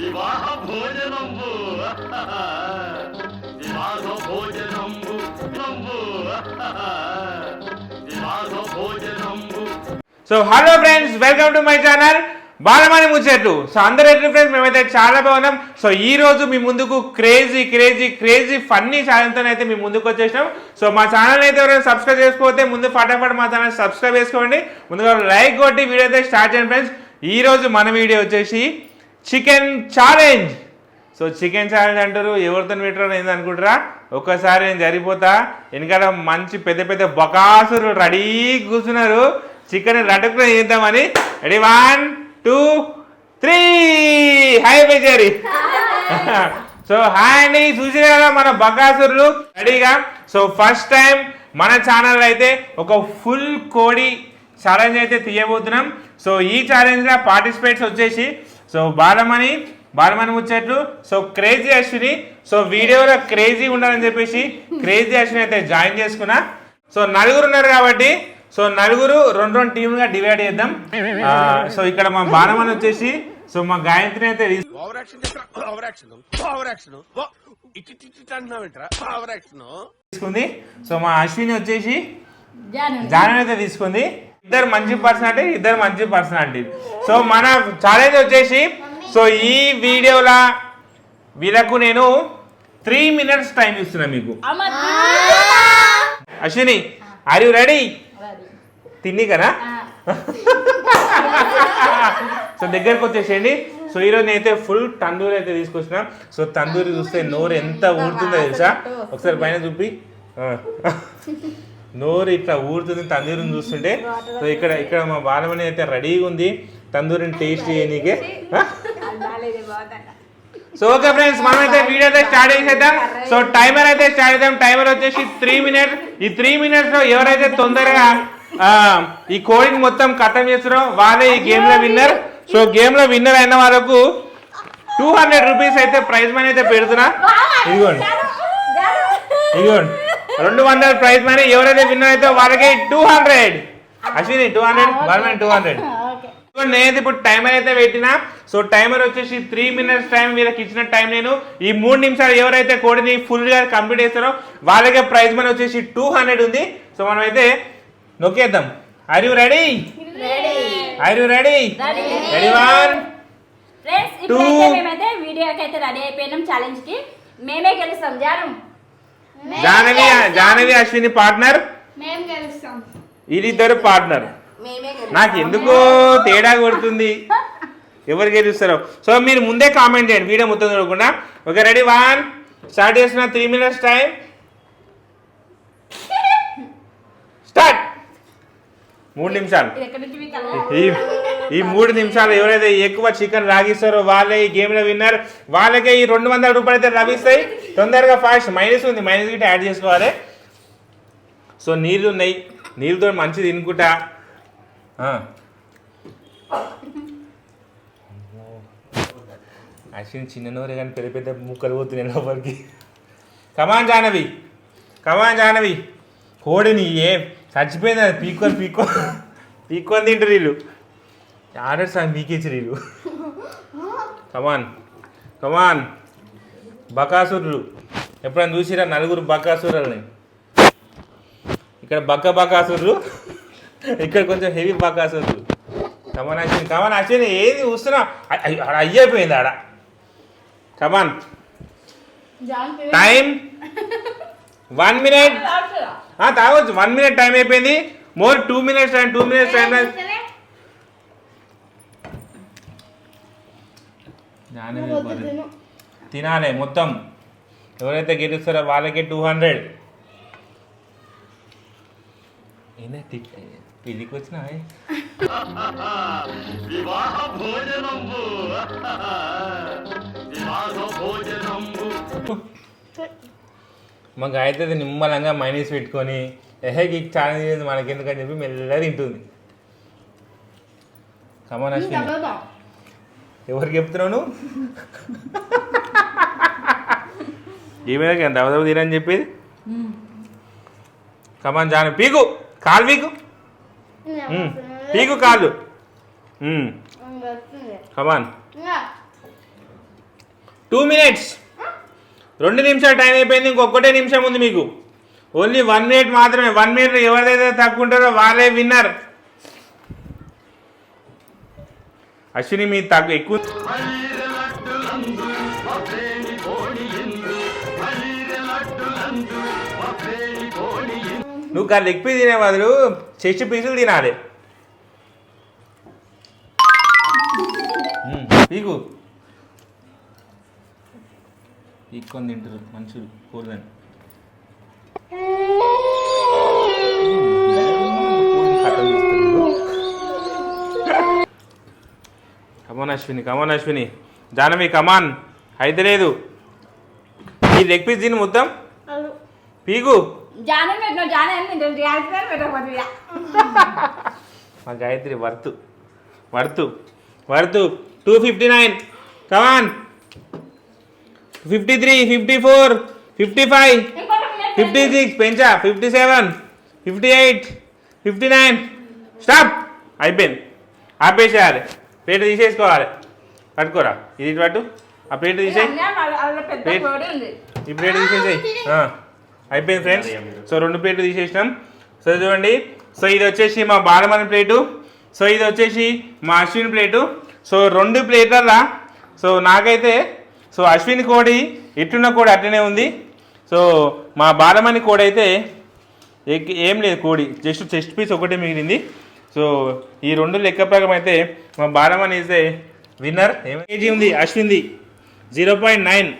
వివాహ భోజనంబు వివాహ భోజనంబు నంబు. వివాహ భోజనంబు so hello friends welcome to my channel Balamani ముచ్చట్లు సో అందరూ ఎట్లా ఫ్రెండ్స్ మేమైతే చాలా బాగున్నాం. సో ఈ రోజు మీ ముందుకు క్రేజీ క్రేజీ క్రేజీ ఫన్నీ ఛానల్తో అయితే మీ ముందుకు వచ్చేసినాం. సో మా ఛానల్ అయితే ఎవరైనా సబ్స్క్రైబ్ చేసుకోకపోతే ముందు ఫటాఫట్ మా ఛానల్ సబ్స్క్రైబ్ చేసుకోండి. ముందుగా లైక్ కొట్టి వీడియో అయితే స్టార్ట్ చేయండి ఫ్రెండ్స్ ఈరోజు మన వీడియో వచ్చేసి chicken challenge. So chicken challenge అంటారు ఎవరితో పెట్టడం ఏంది అనుకుంటారా? ఒక్కసారి నేను జరిపోతా వెనకాల మంచి పెద్ద పెద్ద బకాసులు రెడీ కూర్చున్నారు. చికెన్ లటుకుని చేద్దామని. Ready one two three hi బేజారి so hi అండి. చూసి కదా మన బకాసురులు రెడీగా సో ఫస్ట్ టైం మన ఛానల్ అయితే ఒక ఫుల్ కోడి ఛాలెంజ్ అయితే తీయబోతున్నాం. సో ఈ ఛాలెంజ్లో పార్టిసిపేట్స్ వచ్చేసి so Balamani Balamani Muchatlu so crazy Ashwini so వీడియోలో క్రేజీ ఉండాలని చెప్పేసి క్రేజీ అశ్విని అయితే జాయిన్ చేసుకున్నా. సో నలుగురు ఉన్నారు కాబట్టి సో నలుగురు రెండు రెండు టీములుగా డివైడ్ చేద్దాం. సో ఇక్కడ మా బాలమణి వచ్చేసి సో మా గాయత్రి అయితే తీసు- ఓవర్ యాక్షన్ చేస్తా ఓవర్ యాక్షన్ ఓవర్ యాక్షన్ ఇటు ఇటు ఇటు అంటున్నావేంట్రా ఓవర్ యాక్షన్ తీసుకుంది. సో మా అశ్విని వచ్చేసి జాను జానన్ అయితే తీసుకుంది. ఇద్దరు మంచి పర్సనాలిటీ ఇద్దరు మంచి పర్సనాలిటీ సో మన ఛాలెంజ్ వచ్చేసి సో ఈ వీడియోలా వీళ్ళకు నేను త్రీ మినిట్స్ టైం ఇస్తున్నా మీకు. అశ్విని ఆర్ యు రెడీ తిన్ని కదా? సో దగ్గరకు వచ్చేసేయండి. సో ఈరోజు నేనైతే ఫుల్ తందూరి అయితే తీసుకొచ్చిన. సో తందూరి చూస్తే నోరు ఎంత ఊరుతుందో తెలుసా? ఒకసారి పైన చూపి. ఆ. నోరు ఇట్లా ఊరుతుంది తందూరిని చూస్తుంటే. సో ఇక్కడ ఇక్కడ మా బాలమణి అయితే రెడీగా ఉంది. తందూరిని టేస్ట్ చేయనీకే? సో ఓకే ఫ్రెండ్స్ మనమైతే వీడియో అయితే స్టార్ట్ చేసేద్దాం. సో టైమర్ అయితే స్టార్ట్ చేద్దాం. టైమర్ వచ్చేసి త్రీ మినిట్స్ ఈ త్రీ మినిట్స్లో ఎవరైతే తొందరగా ఆ, ఈ కోడింగ్ మొత్తం ఖతం చేస్తారో వాళ్ళే ఈ గేమ్లో విన్నర్ సో గేమ్లో విన్నర్ అయిన వాళ్ళకు టూ హండ్రెడ్ రూపీస్ అయితే ప్రైజ్ మనీ అయితే పెడుతున్నా. ఇదిగోండి. ఇదిగోండి. రెండు వందల ప్రైజ్ మనీ. ఎవరైతే విన్నర్ అయితే వాళ్ళకి two hundred Ashwini two hundred వాళ్ళ టూ హండ్రెడ్ సో నేనైతే ఇప్పుడు టైమర్ అయితే పెట్టినా. సో టైమర్ వచ్చేసి త్రీ మినిట్స్ టైం వీళ్ళకి ఇచ్చిన టైం నేను. ఈ మూడు నిమిషాలు ఎవరైతే కోడిని ఫుల్గా కంప్లీట్ చేస్తారో వాళ్ళకే ప్రైజ్ మనీ వచ్చేసి టూ హండ్రెడ్ ఉంది. సో మనం అయితే నొక్కేద్దాం are you ready are you ready ready one friends. ఇప్పుడైతే మేమైతే వీడియోకి అయితే రెడీ అయిపోయినాం ఛాలెంజ్కి. మేమే గెలుస్తాం. జాను జానవి జానవి అశ్విని పార్ట్నర్ వీళ్ళిద్దరు పార్ట్నర్ నాకు ఎందుకో తేడా కొడుతుంది. ఎవరు గెలుస్తారో. సో మీరు ముందే కామెంట్ చేయండి. వీడియో మొత్తం చూడకుండా. ఓకే రెడీ వన్ స్టార్ట్ చేసిన త్రీ మినిట్స్ టైం స్టార్ట్ మూడు నిమిషాలు? ఈ ఈ మూడు నిమిషాలు ఎవరైతే ఎక్కువ చికెన్ లాగిస్తారో వాళ్ళే ఈ గేమ్లో విన్నర్ వాళ్ళకే ఈ రెండు వందల రూపాయలు అయితే లభిస్తాయి. తొందరగా ఫాస్ట్ మైనస్ ఉంది. మైనస్ గిట్ట యాడ్ చేసుకోవాలి. సో నీళ్ళు ఉన్నాయి. నీళ్ళతో మంచిది తినుకుంటా. చిన్న నోరే కానీ పెద్ద పెద్ద ముక్కలు పోతున్నాయి లోపలికి. కమాన్ జానవి కమాన్ జానవి కోడిని ఏ చచ్చిపోయింది అది పీక్కొని పీక్కో పీక్కొని తింటారు వీళ్ళు. ఆర్డర్ సార్ మీకేసి వీళ్ళు. Come on come on. బకాసురులు. ఎప్పుడైనా చూసిరా నలుగురు బకాసురులని? ఇక్కడ బక్క బకాసురులు ఇక్కడ కొంచెం heavy బకాసురులు. Come on Ashwin come on Ashwin ఏది చూస్తున్నా? అయ్యైపోయింది ఆడ. Come on. Time one minute. తాగొచ్చు వన్ మినిట్ టైం అయిపోయింది more two minutes time two minutes time తినాలి మొత్తం ఎవరైతే గెలుస్తారో వాళ్ళకి టూ హండ్రెడ్ పెళ్ళికి వచ్చినా వివాహ భోజనంబు వివాహ భోజనంబు మా గాయత్రి అయితే నిమ్మలంగా మైనస్ పెట్టుకొని ఎహెకి ఛాలెంజ్ చేసింది మనకెందుకని చెప్పి మెల్లగా తింటుంది. కమాన్ అశ్విని ఎవరికి చెప్తున్నావు నువ్వు? ఏమైనా దవదవ తీరని చెప్పేది? Come on Janu. పీకు. కాలు పీకు. పీకు కాలు. కమాన్ టూ మినిట్స్ రెండు నిమిషాలు టైం అయిపోయింది ఇంకొకటే నిమిషం ఉంది మీకు. ఓన్లీ వన్ మినిట్ మాత్రమే వన్ మినిట్ ఎవరైతే తగ్గుంటారో వారే వాళ్ళే విన్నర్ అశ్విని మీ తక్కువ ఎక్కువ నువ్వు కా లెగ్ పీస్ తినే బదులు చెస్ట్ పీసులు తినాలి. మ్మ్. పీకు పీక్కొని తింటారు మంచిది కూరదని come on Ashwini come on Ashwini Janavi come on అయితే లేదు. ఈ లెగ్ పీస్ తిని మొత్తం? ఇక. మా Gayathri worth. Worth. Worth. Two fifty nine come on fifty three fifty four fifty five fifty six పెంచా fifty seven fifty eight fifty nine. Stop! అయిపోయింది. ఆపేసేయాలి. Plate తీసేసుకోవాలి. పట్టుకోరా. ఇది పట్టు. ఆ ప్లేట్. కోడి ఉంది. ఈ ప్లేట్ తీసేసాయి. అయిపోయింది ఫ్రెండ్స్. సో రెండు ప్లేట్లు తీసేసినాం. సో చూడండి. సో ఇది వచ్చేసి మా బాలమని ప్లేటు. సో ఇది వచ్చేసి మా అశ్విన్ ప్లేటు. సో రెండు ప్లేట్లల్లా. సో నాకైతే సో అశ్విన్ కోడి ఇట్టున్న కోడి అట్లనే ఉంది. సో మా బాలమణి కోడి అయితే ఏం లేదు కోడి జస్ట్ చెస్ట్ పీస్ ఒకటే మిగిలింది. సో ఈ రెండు లెక్క ప్రకారం అయితే మా బాలమణి అయితే విన్నర్ ఏం కేజీ ఉంది అశ్విన్ది జీరో పాయింట్ నైన్.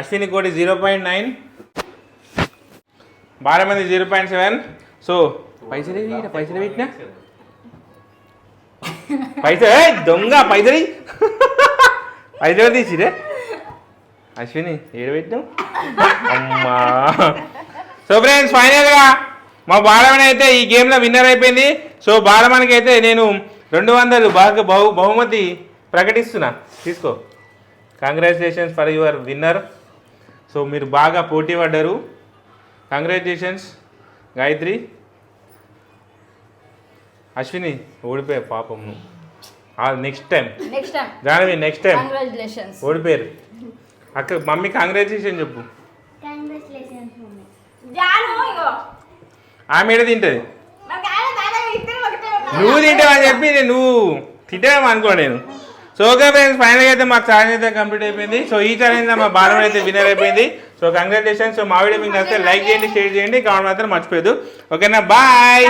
అశ్విని కోటి జీరో పాయింట్ నైన్. బాలమంది జీరో పాయింట్ సెవెన్. సో పైసలు పైసలు పెట్టినా పైసలు దొంగ పైసలు. పైసలు తీసిరే అశ్విని ఏడు పెట్టినావు? అమ్మా. సో ఫ్రెండ్స్ ఫైనల్గా మా బాలమణి అయితే ఈ గేమ్లో విన్నర్ అయిపోయింది. సో బాలమణికి అయితే నేను రెండు వందలు బాగా బహు బహుమతి ప్రకటిస్తున్నా. తీసుకో. Congratulations for your winner so మీరు బాగా పోటీ పడ్డారు. కంగ్రాచులేషన్స్ గాయత్రి. అశ్విని ఓడిపోయావు పాపం next time next time Janavi next time congratulations ఓడిపోయారు. అక్క మమ్మీ కంగ్రాచులేషన్ చెప్పు. జాను ఇగో. ఆమె ఏడ తింటుంది. నువ్వు తింటావని చెప్పి నేను నువ్వు. తింటావేమో అనుకో నేను. సో ఓకే ఫ్రెండ్స్ ఫైనల్గా అయితే మా ఛాలెంజ్ అయితే కంప్లీట్ అయిపోయింది. సో ఈ ఛాలెంజ్ మా బాలం అయితే విన్నర్ అయిపోయింది. సో కంగ్రాచులేషన్ సో మా వీడియో మీకు నచ్చితే లైక్ చేయండి షేర్ చేయండి. కామెంట్ మాత్రం మర్చిపోయద్దు. ఓకేనా బాయ్.